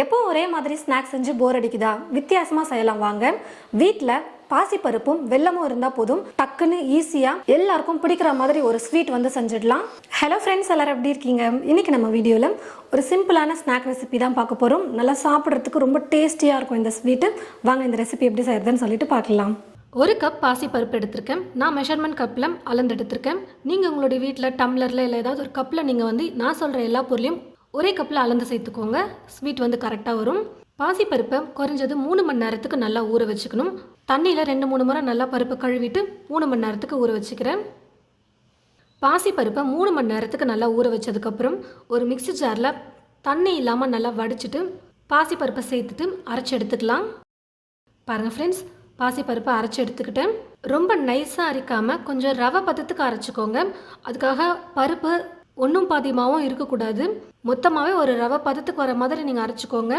எப்போ ஒரே மாதிரி ஸ்நாக்ஸ் செஞ்சு போர் அடிக்குதா? வித்தியாசமாக செய்யலாம் வாங்க. வீட்டில் பாசிப்பருப்பும் வெள்ளமும் இருந்தால் போதும். டக்குன்னு ஈஸியாக எல்லாருக்கும் பிடிக்கிற மாதிரி ஒரு ஸ்வீட் வந்து செஞ்சிடலாம். ஹலோ ஃப்ரெண்ட்ஸ் எல்லாரும் எப்படி இருக்கீங்க? இன்னைக்கு நம்ம வீடியோவில் ஒரு சிம்பிளான ஸ்நாக் ரெசிபி தான் பார்க்க போகிறோம் நல்லா சாப்பிட்றதுக்கு ரொம்ப டேஸ்டியாக இருக்கும் இந்த ஸ்வீட்டு வாங்க இந்த ரெசிபி எப்படி செய்யறதுன்னு சொல்லிட்டு பார்க்கலாம். ஒரு கப் பாசி பருப்பு எடுத்திருக்கேன். நான் மெஷர்மெண்ட் கப்பில் அளந்து எடுத்திருக்கேன். நீங்கள் உங்களுடைய வீட்டில் டம்ளரில் இல்லை ஏதாவது ஒரு கப்பில் நீங்கள் வந்து நான் சொல்கிற எல்லா பொருளையும் ஒரே கப்பில் அளந்து சேர்த்துக்கோங்க. ஸ்வீட் வந்து கரெக்டாக வரும். பாசி பருப்பை குறைஞ்சது மூணு மணி நேரத்துக்கு நல்லா ஊற வச்சுக்கணும். தண்ணியில் ரெண்டு மூணு முறை நல்லா பருப்பை கழுவிட்டு மூணு மணி நேரத்துக்கு ஊற வச்சுக்கிறேன். பாசி பருப்பை மூணு மணி நேரத்துக்கு நல்லா ஊற வச்சதுக்கப்புறம் ஒரு மிக்ஸி ஜாரில் தண்ணி இல்லாமல் நல்லா வடிச்சிட்டு பாசி பருப்பை சேர்த்துட்டு அரைச்சி எடுத்துக்கலாம். பாருங்கள் ஃப்ரெண்ட்ஸ் பாசி பருப்பை அரைச்சி எடுத்துக்கிட்டேன். ரொம்ப நைஸாக அரைக்காமல் கொஞ்சம் ரவை பதத்துக்கு அரைச்சிக்கோங்க. அதுக்காக பருப்பு ஒன்றும் பாதியமாகவும் இருக்கக்கூடாது. மொத்தமாகவே ஒரு ரவை பதத்துக்கு வர மாதிரி நீங்கள் அரைச்சிக்கோங்க.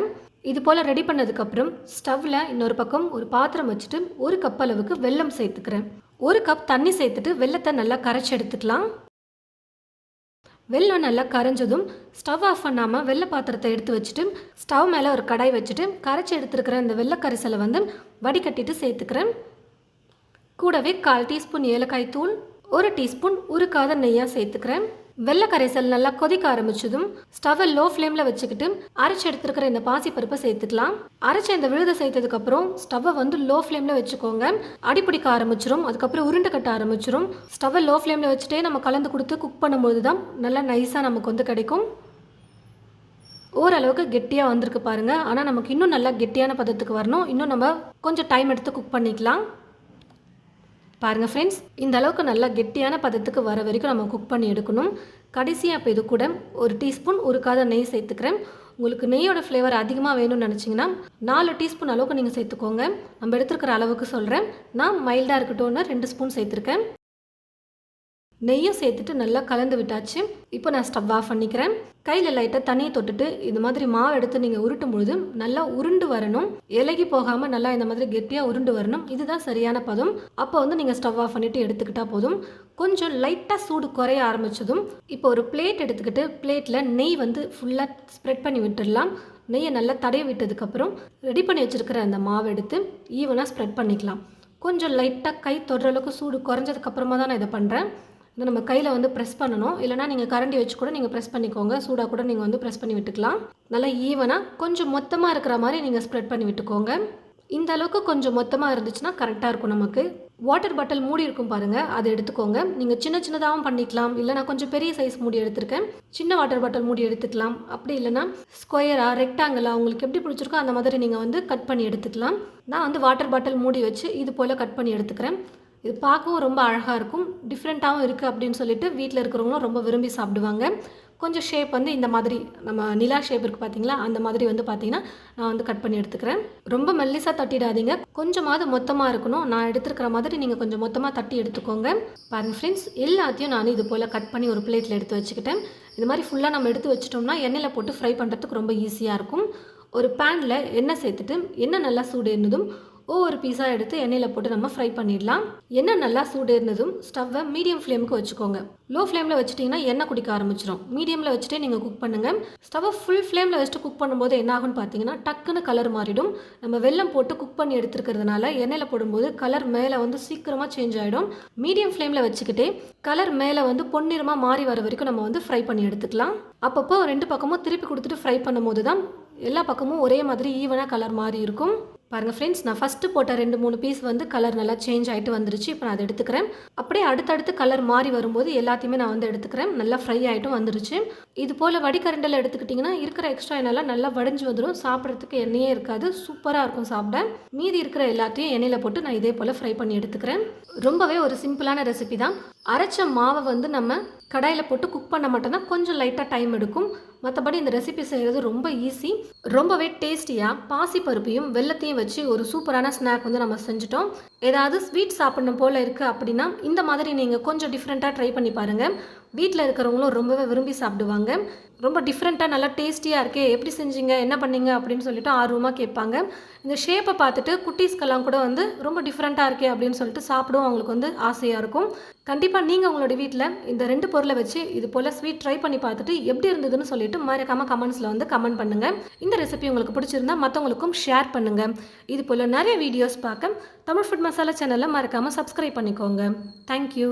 இது போல் ரெடி பண்ணதுக்கப்புறம் ஸ்டவ்வில் இன்னொரு பக்கம் ஒரு பாத்திரம் வச்சுட்டு ஒரு கப் அளவுக்கு வெல்லம் சேர்த்துக்கிறேன். ஒரு கப் தண்ணி சேர்த்துட்டு வெல்லத்தை நல்லா கரைச்சி எடுத்துக்கலாம். வெள்ளம் நல்லா கரைஞ்சதும் ஸ்டவ் ஆஃப் பண்ணாமல் வெள்ளை பாத்திரத்தை எடுத்து வச்சுட்டு ஸ்டவ் மேலே ஒரு கடாய் வச்சுட்டு கரைச்சி எடுத்துருக்கிற இந்த வெள்ளை கரிசலை வந்து வடிகட்டிட்டு சேர்த்துக்கிறேன். கூடவே கால் டீஸ்பூன் ஏலக்காய் தூள் ஒரு டீஸ்பூன் உருக்காத நெய்யாக சேர்த்துக்கிறேன். வெள்ளை கரைசல் நல்லா கொதிக்க ஆரம்பிச்சதும் ஸ்டவ்வை லோ ஃப்ளேமில் வச்சுக்கிட்டு அரைச்சி எடுத்துருக்கிற இந்த பாசிப்பருப்பை சேர்த்துக்கலாம். அரைச்ச இந்த விழுதை சேர்த்ததுக்கப்புறம் ஸ்டவ்வை வந்து லோ ஃப்ளேமில் வச்சுக்கோங்க அடிப்பிடிக்க ஆரம்பிச்சிரும் அதுக்கப்புறம் உருண்டை கட்ட ஆரம்பிச்சிரும். ஸ்டவ்வை லோ ஃப்ளேமில் வச்சுட்டே நம்ம கலந்து கொடுத்து குக் பண்ணும்போது தான் நல்லா நைஸாக நமக்கு வந்து கிடைக்கும். ஓரளவுக்கு கெட்டியாக வந்திருக்கு பாருங்கள் ஆனால் நமக்கு இன்னும் நல்லா கெட்டியான பதத்துக்கு வரணும். இன்னும் நம்ம கொஞ்சம் டைம் எடுத்து குக் பண்ணிக்கலாம். பாருங்கள் ஃப்ரெண்ட்ஸ் இந்த அளவுக்கு நல்லா கெட்டியான பதத்துக்கு வர வரைக்கும் நம்ம குக் பண்ணி எடுக்கணும். கடைசியாக இப்போ இது கூட ஒரு டீஸ்பூன் உருக்காத நெய் சேர்த்துக்கிறேன். உங்களுக்கு நெய்யோட ஃப்ளேவர் அதிகமாக வேணும்னு நினச்சிங்கன்னா நாலு டீஸ்பூன் அளவுக்கு நீங்கள் சேர்த்துக்கோங்க. நம்ம எடுத்துருக்கிற அளவுக்கு சொல்கிறேன் நான் மைல்டாக இருக்கட்டும்னு ரெண்டு ஸ்பூன் சேர்த்துருக்கேன். நெய்யும் சேர்த்துட்டு நல்லா கலந்து விட்டாச்சு. இப்போ நான் ஸ்டவ் ஆஃப் பண்ணிக்கிறேன். கையில் லைட்டாக தண்ணியை தொட்டுட்டு இந்த மாதிரி மாவு எடுத்து நீங்கள் உருட்டும் பொழுது நல்லா உருண்டு வரணும். இலகி போகாமல் நல்லா இந்த மாதிரி கெட்டியாக உருண்டு வரணும். இதுதான் சரியான பதம். அப்போ வந்து நீங்கள் ஸ்டவ் ஆஃப் பண்ணிவிட்டு எடுத்துக்கிட்டால் போதும். கொஞ்சம் லைட்டாக சூடு குறைய ஆரம்பிச்சதும் இப்போ ஒரு பிளேட் எடுத்துக்கிட்டு பிளேட்டில் நெய் வந்து ஃபுல்லாக ஸ்ப்ரெட் பண்ணி விட்டுடலாம். நெய்யை நல்லா தடைய விட்டதுக்கப்புறம் ரெடி பண்ணி வச்சுருக்கிற அந்த மாவு எடுத்து ஈவனாக ஸ்ப்ரெட் பண்ணிக்கலாம். கொஞ்சம் லைட்டாக கை தொடுற அளவுக்கு சூடு குறைஞ்சதுக்கப்புறமா தான் நான் இதை பண்ணுறேன் இது நம்ம கையில் வந்து ப்ரெஸ் பண்ணணும். இல்லைனா நீங்கள் கரண்டி வச்சு கூட நீங்கள் ப்ரெஸ் பண்ணிக்கோங்க. சூடாக கூட நீங்கள் வந்து ப்ரெஸ் பண்ணி விட்டுக்கலாம். நல்லா ஈவனாக கொஞ்சம் மொத்தமாக இருக்கிற மாதிரி நீங்கள் ஸ்ப்ரெட் பண்ணி விட்டுக்கோங்க. இந்த அளவுக்கு கொஞ்சம் மொத்தமாக இருந்துச்சுன்னா கரெக்டாக இருக்கும் நமக்கு. வாட்டர் பாட்டில் மூடி இருக்கும் பாருங்கள் அதை எடுத்துக்கோங்க. நீங்கள் சின்ன சின்னதாகவும் பண்ணிக்கலாம். இல்லை நான் கொஞ்சம் பெரிய சைஸ் மூடி எடுத்திருக்கேன். சின்ன வாட்டர் பாட்டில் மூடி எடுத்துக்கலாம். அப்படி இல்லைனா ஸ்கொயராக ரெக்டாங்கிளாக உங்களுக்கு எப்படி பிடிச்சிருக்கோ அந்த மாதிரி நீங்கள் வந்து கட் பண்ணி எடுத்துக்கலாம். நான் வந்து வாட்டர் பாட்டில் மூடி வச்சு இது போல் கட் பண்ணி எடுத்துக்கிறேன். இது பார்க்கவும் ரொம்ப அழகாக இருக்கும். டிஃப்ரெண்ட்டாகவும் இருக்குது அப்படின்னு சொல்லிட்டு வீட்டில் இருக்கிறவங்களும் ரொம்ப விரும்பி சாப்பிடுவாங்க. கொஞ்சம் ஷேப் வந்து இந்த மாதிரி நம்ம நிலா ஷேப் இருக்குது பார்த்தீங்களா அந்த மாதிரி வந்து பார்த்தீங்கன்னா நான் வந்து கட் பண்ணி எடுத்துக்கிறேன். ரொம்ப மெல்லிசாக தட்டிடாதீங்க. கொஞ்சமாவது மொத்தமாக இருக்கணும். நான் எடுத்துருக்கிற மாதிரி நீங்கள் கொஞ்சம் மொத்தமாக தட்டி எடுத்துக்கோங்க. பாருங்கள் ஃப்ரெண்ட்ஸ் எல்லாத்தையும் நான் இது போல் கட் பண்ணி ஒரு பிளேட்டில் எடுத்து வச்சுக்கிட்டேன். இது மாதிரி ஃபுல்லாக நம்ம எடுத்து வச்சிட்டோம்னா எண்ணெயில் போட்டு ஃப்ரை பண்ணுறதுக்கு ரொம்ப ஈஸியாக இருக்கும். ஒரு பேனில் எண்ணெய் சேர்த்துட்டு எண்ணெய் நல்லா சூடு இருந்ததும் ஒவ்வொரு பீஸாக எடுத்து எண்ணெயில் போட்டு நம்ம ஃப்ரை பண்ணிடலாம். எண்ணெய் நல்லா சூடு இருந்ததும் ஸ்டவ்வை மீடியம் ஃப்ளேமுக்கு வச்சுக்கோங்க. லோ ஃப்ளேமில் வச்சுட்டிங்கன்னா எண்ணெய் குடிக்க ஆரம்பிச்சிடும் மீடியமில் வச்சுட்டே நீங்கள் குக் பண்ணுங்கள் ஸ்டவ்வை ஃபுல் ஃப்ளேமில் வச்சுட்டு குக் பண்ணும்போது என்ன ஆகும்னு பார்த்தீங்கன்னா டக்குன்னு கலர் மாறிடும். நம்ம வெள்ளம் போட்டு குக் பண்ணி எடுத்துருக்கிறதுனால எண்ணெயில் போடும்போது கலர் மேலே வந்து சீக்கிரமாக சேஞ்ச் ஆகிடும் மீடியம் ஃப்ளேமில் வச்சுக்கிட்டே கலர் மேலே வந்து பொன்னிறமாக மாறி வர வரைக்கும் நம்ம வந்து ஃப்ரை பண்ணி எடுத்துக்கலாம். அப்பப்போ ரெண்டு பக்கமும் திருப்பி கொடுத்துட்டு ஃப்ரை பண்ணும்போது தான் எல்லா பக்கமும் ஒரே மாதிரி ஈவனாக கலர் மாறி இருக்கும். பாருங்கள் ஃப்ரெண்ட்ஸ் நான் ஃபஸ்ட்டு போட்ட ரெண்டு மூணு பீஸ் வந்து கலர் நல்லா சேஞ்ச் ஆகிட்டு வந்துருச்சு. இப்போ நான் அதை எடுத்துக்கிறேன். அப்படியே அடுத்தடுத்து கலர் மாறி வரும்போது எல்லாத்தையுமே நான் வந்து எடுத்துக்கிறேன். நல்லா ஃப்ரை ஆகிட்டும் வந்துருச்சு. இது போல் வடிகரண்டில் எடுத்துக்கிட்டிங்கன்னா இருக்கிற எக்ஸ்ட்ரா எண்ணெய்லாம் நல்லா வடிஞ்சு வந்துடும் சாப்பிட்றதுக்கு எண்ணெயே இருக்காது. சூப்பராக இருக்கும் சாப்பிட. மீதி இருக்கிற எல்லாத்தையும் எண்ணெயில் போட்டு நான் இதே போல் ஃப்ரை பண்ணி எடுத்துக்கிறேன். ரொம்பவே ஒரு சிம்பிளான ரெசிபி தான். அரைச்ச மாவை வந்து நம்ம கடாயில் போட்டு குக் பண்ண மட்டும்தான் கொஞ்சம் லைட்டாக டைம் எடுக்கும். மற்றபடி இந்த ரெசிபி செய்கிறது ரொம்ப ஈஸி ரொம்பவே டேஸ்டியாக பாசி பருப்பையும் வெள்ளத்தையும் வச்சு ஒரு சூப்பரான ஸ்நாக் வந்து நம்ம செஞ்சுட்டோம். ஏதாவது ஸ்வீட் சாப்பிடணும் போல் இருக்குது அப்படின்னா இந்த மாதிரி நீங்கள் கொஞ்சம் டிஃப்ரெண்ட்டாக ட்ரை பண்ணி பாருங்கள் வீட்டில் இருக்கிறவங்களும் ரொம்பவே விரும்பி சாப்பிடுவாங்க. ரொம்ப டிஃப்ரெண்ட்டாக நல்லா டேஸ்டியாக இருக்கே எப்படி செஞ்சீங்க என்ன பண்ணீங்க அப்படின்னு சொல்லிட்டு ஆர்வமாக கேட்பாங்க. இந்த ஷேப்பை பார்த்துட்டு குட்டீஸ்க்கெல்லாம் கூட வந்து ரொம்ப டிஃப்ரெண்ட்டாக இருக்கே அப்படின்னு சொல்லிட்டு சாப்பிடும் அவங்களுக்கு வந்து ஆசையாக இருக்கும். கண்டிப்பாக நீங்கள் உங்களோட வீட்டில் இந்த ரெண்டு பொருளை வச்சு இது போல் ஸ்வீட் ட்ரை பண்ணி பார்த்துட்டு எப்படி இருந்ததுன்னு சொல்லிட்டு மறக்காம கமெண்ட்ஸில் வந்து கமெண்ட் பண்ணுங்கள் இந்த ரெசிபி உங்களுக்கு பிடிச்சிருந்தா மற்றவங்களுக்கும் ஷேர் பண்ணுங்கள் இது போல் நிறைய வீடியோஸ் பார்க்க தமிழ் ஃபுட் மசாலா சேனலை மறக்காமல் சப்ஸ்கிரைப் பண்ணிக்கோங்க. தேங்க்யூ